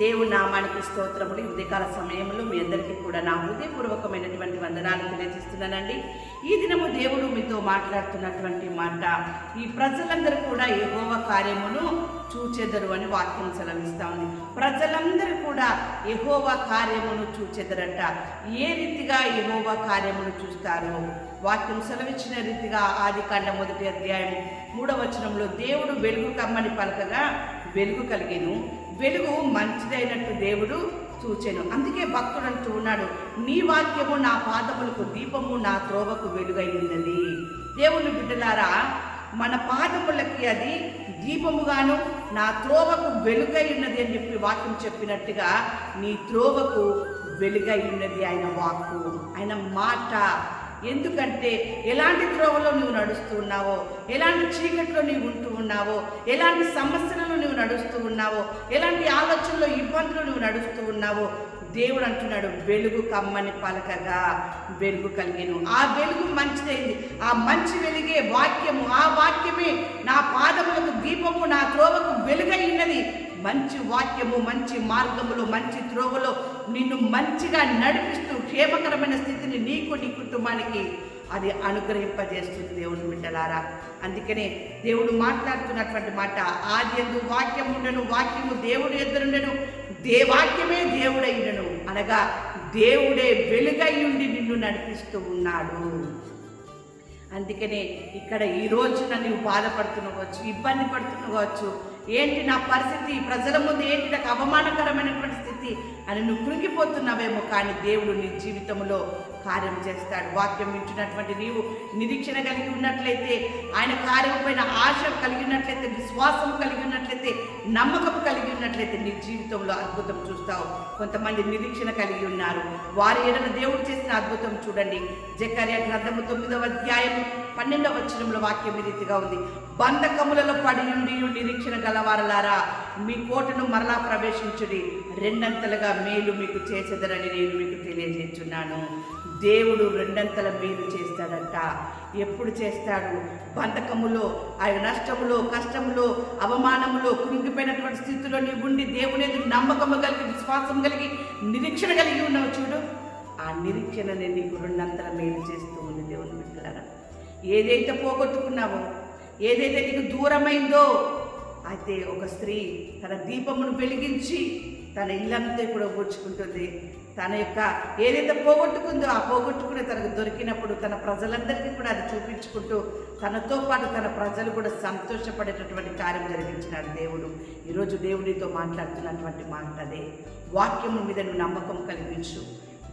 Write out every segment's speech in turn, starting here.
దేవుని నామానికి స్తోత్రములు. ఈ ఉదయకాల సమయంలో మీ అందరికీ కూడా నా హృదయపూర్వకమైనటువంటి వందనాలు తెలియజేస్తున్నానండి. ఈ దినము దేవుడు మీతో మాట్లాడుతున్నటువంటి మాట ఈ ప్రజలందరూ కూడా యెహోవ కార్యమును చూచెదరు అని వాక్యం సెలవిస్తా ఉంది. ప్రజలందరూ కూడా ఎహోవ కార్యమును చూచెదరట. ఏ రీతిగా ఎహోవ కార్యమును చూస్తారు? వాక్యం సెలవిచ్చిన రీతిగా ఆది కాండ మొదటి అధ్యాయం మూడవచనంలో దేవుడు వెలుగు కమ్మని పలకగా వెలుగు కలిగేను. వెలుగు మంచిదైనట్టు దేవుడు చూచాను. అందుకే భక్తుడు అంటూ ఉన్నాడు నీ వాక్యము నా పాదములకు దీపము నా త్రోవకు వెలుగై ఉన్నది దేవుని బిడ్డలారా మన పాదములకి అది దీపముగాను నా త్రోవకు వెలుగై ఉన్నది అని చెప్పి వాక్యం చెప్పినట్టుగా నీ త్రోవకు వెలుగై ఉన్నది ఆయన వాక్కు. ఆయన మాట ఎందుకంటే ఎలాంటి త్రోవలో నువ్వు నడుస్తూ ఉన్నావో ఎలాంటి చీకట్లో నీవు ఉంటూ ఉన్నావో ఎలాంటి సమస్యలలో నువ్వు నడుస్తూ ఉన్నావో ఎలాంటి ఆలోచనలో ఇబ్బందులు నువ్వు నడుస్తూ ఉన్నావో దేవుడు అంటున్నాడు వెలుగు కమ్మని పలకగా వెలుగు కలిగిను. ఆ వెలుగు మంచిదైంది. ఆ మంచి వెలిగే వాక్యము ఆ వాక్యమే నా పాదములకు దీపము నా త్రోవకు వెలుగైనది మంచి వాక్యము మంచి మార్గములో మంచి త్రోవలో నిన్ను మంచిగా నడిపిస్తూ క్షేమకరమైన స్థితిని నీకు నీ కుటుంబానికి అది అనుగ్రహింపజేస్తుంది దేవుని బిడ్డలారా. అందుకనే దేవుడు మాట్లాడుతున్నటువంటి మాట ఆది ఎందు వాక్యం ఉండను వాక్యము దేవుడు ఎదురుండెను దే వాక్యమే దేవుడైనను అనగా దేవుడే వెలుగై ఉండి నిన్ను నడిపిస్తూ ఉన్నాడు. అందుకనే ఇక్కడ ఈ రోజున నీవు బాధపడుతున్నవచ్చు ఇబ్బంది పడుతున్నవచ్చు. ఏంటి నా పరిస్థితి? ప్రజల ముందు ఏంటి నాకు అవమానకరమైనటువంటి స్థితి? అని నువ్వు కృంగిపోతున్నావేమో కానీ దేవుడు నీ జీవితంలో కార్యం చేస్తాడు. వాక్యం వింటున్నటువంటి నీవు నిరీక్షణ కలిగి ఉన్నట్లయితే ఆయన కార్యం పైన ఆశ కలిగి ఉన్నట్లయితే విశ్వాసం కలిగి ఉన్నట్లయితే నమ్మకం కలిగి ఉన్నట్లయితే నీ జీవితంలో అద్భుతం చూస్తావు. కొంతమంది నిరీక్షణ కలిగి ఉన్నారు. వారి ఏదైనా దేవుడు చేసిన అద్భుతం చూడండి. జకర్య గ్రంథము తొమ్మిదవ అధ్యాయం పన్నెండవ వచనంలో వాక్యం రీతిగా ఉంది. బంధకములలో పడి ఉండి నిరీక్షణ గలవారలారా మీ కోటను మరలా ప్రవేశించుడి. రెండంతలుగా మేలు మీకు చేసేదరని నేను మీకు తెలియజేస్తున్నాను. దేవుడు రెండంతల మేలు చేస్తాడంట. ఎప్పుడు చేస్తాడు? బంధకములో ఆయన నష్టములో కష్టములో అవమానములో కృంగిపోయినటువంటి స్థితిలో ఉండి దేవుని ఎదురు నమ్మకము కలిగి విశ్వాసం కలిగి నిరీక్షణ కలిగి ఉన్నావు చూడు. ఆ నిరీక్షణని నీకు రెండంతల మేలు చేస్తూ ఉంది దేవుని బిడ్డలారా. ఏదైతే పోగొట్టుకున్నావో ఏదైతే నీకు దూరమైందో అయితే ఒక స్త్రీ తన దీపమును వెలిగించి తన ఇల్లంతా కూడా ఓడ్చుకుంటుంది తన యొక్క ఏదైతే పోగొట్టుకుందో ఆ పోగొట్టుకునే తనకు దొరికినప్పుడు తన ప్రజలందరికీ కూడా అది చూపించుకుంటూ తనతో పాటు తన ప్రజలు కూడా సంతోషపడేటటువంటి కార్యం జరిగించినాడు దేవుడు. ఈరోజు దేవుడితో మాట్లాడుతున్నటువంటి మాట అదే. వాక్యము మీద నువ్వు నమ్మకం కలిగించు.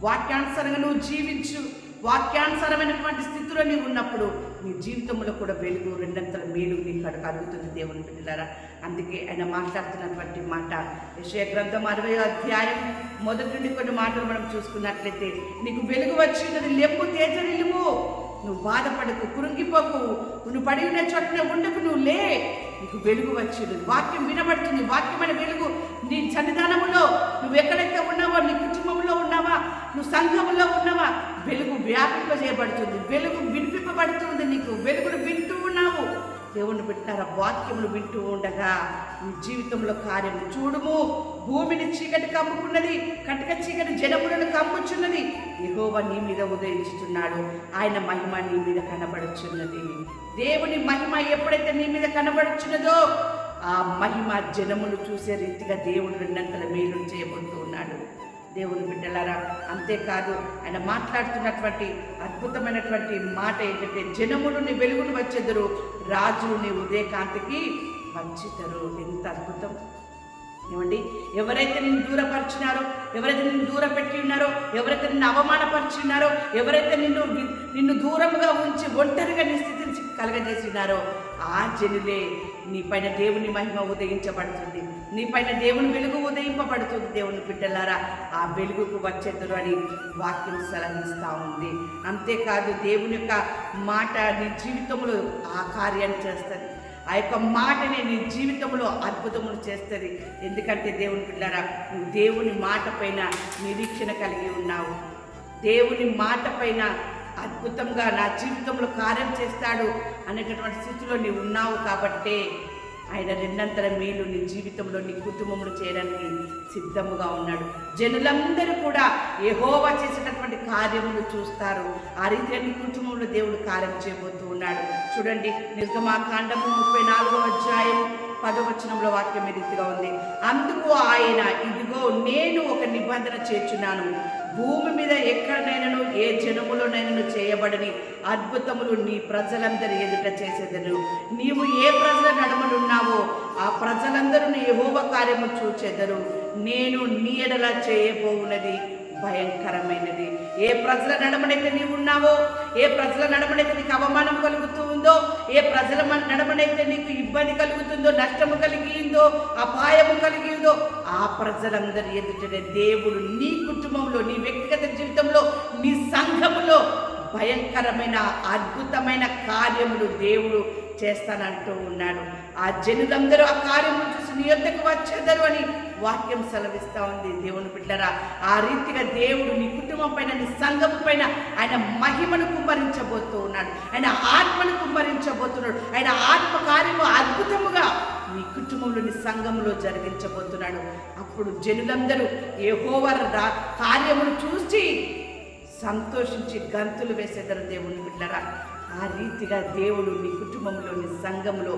వాక్యానుసరంగా నువ్వు జీవించు. వాక్యానుసరమైనటువంటి స్థితి నీవు ఉన్నప్పుడు నీ జీవితంలో కూడా వెలుగు రెండంతల మేలు నీకు అక్కడ కలుగుతుంది దేవుని బిడ్డలారా. అందుకే ఆయన మాట్లాడుతున్నటువంటి మాట యశయ గ్రంథం అరవై అధ్యాయం మొదటి నుండి కొన్ని మాటలు మనం చూసుకున్నట్లయితే నీకు వెలుగు వచ్చినది లెంపు తేజరిల్లుము. నువ్వు బాధపడకు కురుంగిపోకు నువ్వు పడి ఉన్న చోటనే ఉండకు నువ్వు లే. నీకు వెలుగు వచ్చింది వాక్యం వినబడుతుంది వాక్యమైన వెలుగు నీ సన్నిధానములో. నువ్వు ఎక్కడైతే ఉన్నావో నీ కుటుంబంలో ఉన్నావా నువ్వు సంఘంలో ఉన్నవా? వెలుగు వ్యాపింపజేయబడుతుంది. వెలుగు వినిపింపబడుతుంది నీకు. వెలుగును వింటూ ఉన్నావు. దేవుని పెట్టారా వాక్యములు వింటూ ఉండగా నీ జీవితంలో కార్యము చూడుము. భూమిని చీకటి కమ్ముకున్నది కటక చీకటి జనములను కమ్ముచున్నది. ఎహోవ నీ మీద ఉదయించుతున్నాడు ఆయన మహిమ నీ మీద కనబడుచున్నది. దేవుని మహిమ ఎప్పుడైతే నీ మీద కనబడుచున్నదో ఆ మహిమ జనములు చూసే రీతిగా దేవుడు రెండంతల మేలు చేయబోతూ ఉన్నాడు. దేవుని బిడ్డలారా అంతేకాదు ఆయన మాట్లాడుతున్నటువంటి అద్భుతమైనటువంటి మాట ఏంటంటే జనములు నీ వెలుగును వచ్చేద్దరు రాజులు నీ ఉదయకాంతికి వంచుతారు ఎంత అద్భుతం. ఏమండి? ఎవరైతే నిన్ను దూరపరిచినారో ఎవరైతే నిన్ను దూర పెట్టి ఉన్నారో ఎవరైతే నిన్ను అవమానపరిచి ఉన్నారో ఎవరైతే నిన్ను నిన్ను దూరంగా ఉంచి ఒంటరిగా నీ స్థితిని కలగజేసి ఉన్నారో ఆ జనులే నీ పైన దేవుని మహిమ ఉదయించబడుతుంది. నీ పైన దేవుని వెలుగు ఉదయింపబడుతుంది దేవుని బిడ్డలారా. ఆ వెలుగుకు వచ్చేద్దరు అని వాక్యం సెలవిస్తూ ఉంది. అంతేకాదు దేవుని యొక్క మాట నీ జీవితంలో ఆ కార్యాన్ని చేస్తుంది. ఆ యొక్క మాటనే నీ జీవితంలో అద్భుతములు చేస్తుంది. ఎందుకంటే దేవుని పిల్లరా దేవుని మాట పైన నిరీక్షణ కలిగి ఉన్నావు. దేవుని మాట పైన అద్భుతంగా నా జీవితంలో కార్యం చేస్తాడు అనేటటువంటి స్థితిలో నీవు ఉన్నావు కాబట్టే ఆయన రెండంతల మేలు నీ జీవితంలో నీ కుటుంబంలో చేయడానికి సిద్ధముగా ఉన్నాడు. జనులందరూ కూడా ఎహోవా చేసేటటువంటి కార్యములు చూస్తారు. ఆ రీతిగా నీ కుటుంబంలో దేవుడు కార్యం చేయబోతూ ఉన్నాడు. చూడండి నిర్గమాకాండము ముప్పై నాలుగో అధ్యాయం పదవచనంలో వాక్యం ఈ రీతిగా ఉంది. అందుకు ఆయన ఇదిగో నేను ఒక నిబంధన చేర్చున్నాను. భూమి మీద ఎక్కడనైనాను ఏ జనములోనైనాను చేయబడని అద్భుతములు నీ ప్రజలందరి ఎదుట చేసేదను. నీవు ఏ ప్రజల నడమనున్నావో ఆ ప్రజలందరూ నీ యెహోవ కార్యము చూచెదరు నేను నీ ఎడల చేయబోవున్నది భయంకరమైనది. ఏ ప్రజల నడమనైతే నీవు ఉన్నావో ఏ ప్రజల నడమనైతే నీకు అవమానం కలుగుతూ ఉందో ఏ ప్రజల మన- నడమనైతే నీకు ఇబ్బంది కలుగుతుందో నష్టము కలిగిందో అపాయము కలిగిందో ఆ ప్రజలందరి ఎదుటనే దేవుడు నీ కుటుంబంలో నీ వ్యక్తిగత జీవితంలో నీ సంఘములో భయంకరమైన అద్భుతమైన కార్యములు దేవుడు చేస్తానంటూ ఉన్నాడు. ఆ జనులందరూ ఆ కార్యము చూసి నీ వద్దకు వచ్చేదరు అని వాక్యం సెలవిస్తూ ఉంది దేవుని బిడ్డరా. ఆ రీతిగా దేవుడు నీ కుటుంబం పైన నీ సంఘం పైన ఆయన మహిమను కుమ్మరించబోతూ ఉన్నాడు. ఆయన ఆత్మను కుమ్మరించబోతున్నాడు. ఆయన ఆత్మ కార్యము అద్భుతముగా నీ కుటుంబంలో నీ సంఘంలో జరిగించబోతున్నాడు. అప్పుడు జనులందరూ ఏహోవర్ రా కార్యమును చూసి సంతోషించి గంతులు వేసేదారు దేవుని బిడ్డరా. ఆ రీతిగా దేవుడు నీ కుటుంబంలో నీ సంఘంలో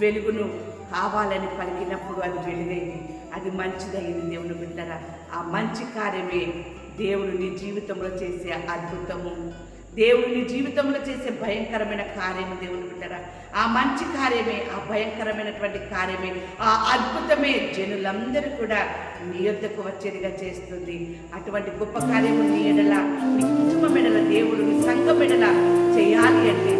వెలుగును కావాలని పలికినప్పుడు అది వెలుగైంది. అది మంచిదైంది దేవుని బిడ్డరా. ఆ మంచి కార్యమే దేవుడు నీ జీవితంలో చేసే అద్భుతము. దేవుడు నీ జీవితంలో చేసే భయంకరమైన కార్యము దేవుని బిడ్డరా. ఆ మంచి కార్యమే ఆ భయంకరమైనటువంటి కార్యమే ఆ అద్భుతమే జనులందరూ కూడా నీ యొద్దకు వచ్చేదిగా చేస్తుంది. అటువంటి గొప్ప కార్యము నీ ఎడల నీ కుటుంబం ఎడల దేవుడు నీ సంఘం ఎడల చేయాలి అంటే